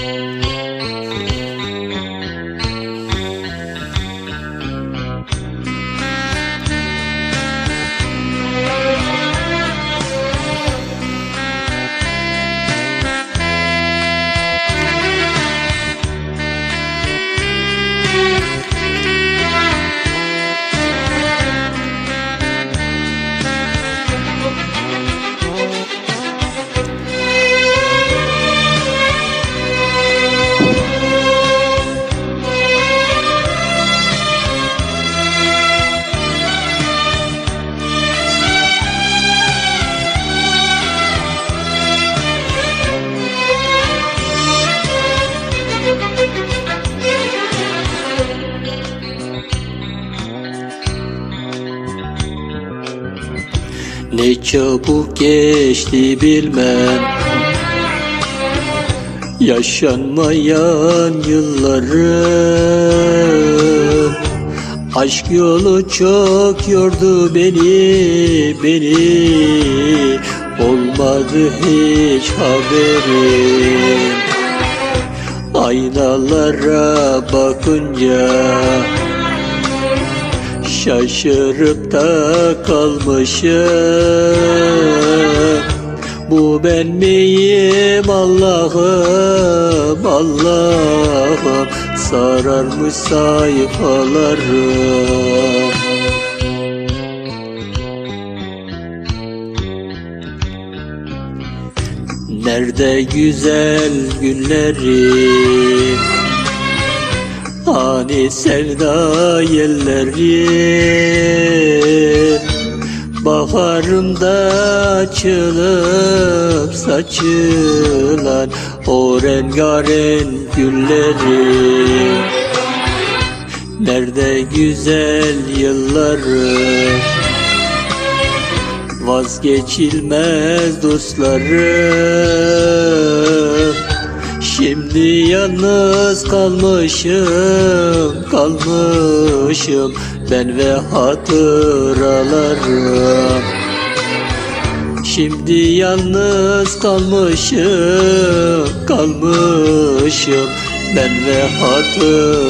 Música Ne çabuk geçti bilmem. Yaşanmayan yıllarım Aşk yolu çok yordu beni, beni. Olmadı hiç haberim. Aynalara bakınca Şaşırıp da kalmışım. Bu ben miyim Allah'ım? Allah'ım Sararmış sayfalarım. Nerede güzel günlerim Hani sevda yelleri Baharımda açılıp saçılan O rengarenk gülleri. Nerede güzel yıllarım Vazgeçilmez dostlarım Şimdi yalnız kalmışım, kalmışım ben ve hatıralarım. Şimdi yalnız kalmışım, kalmışım ben ve hatıralarım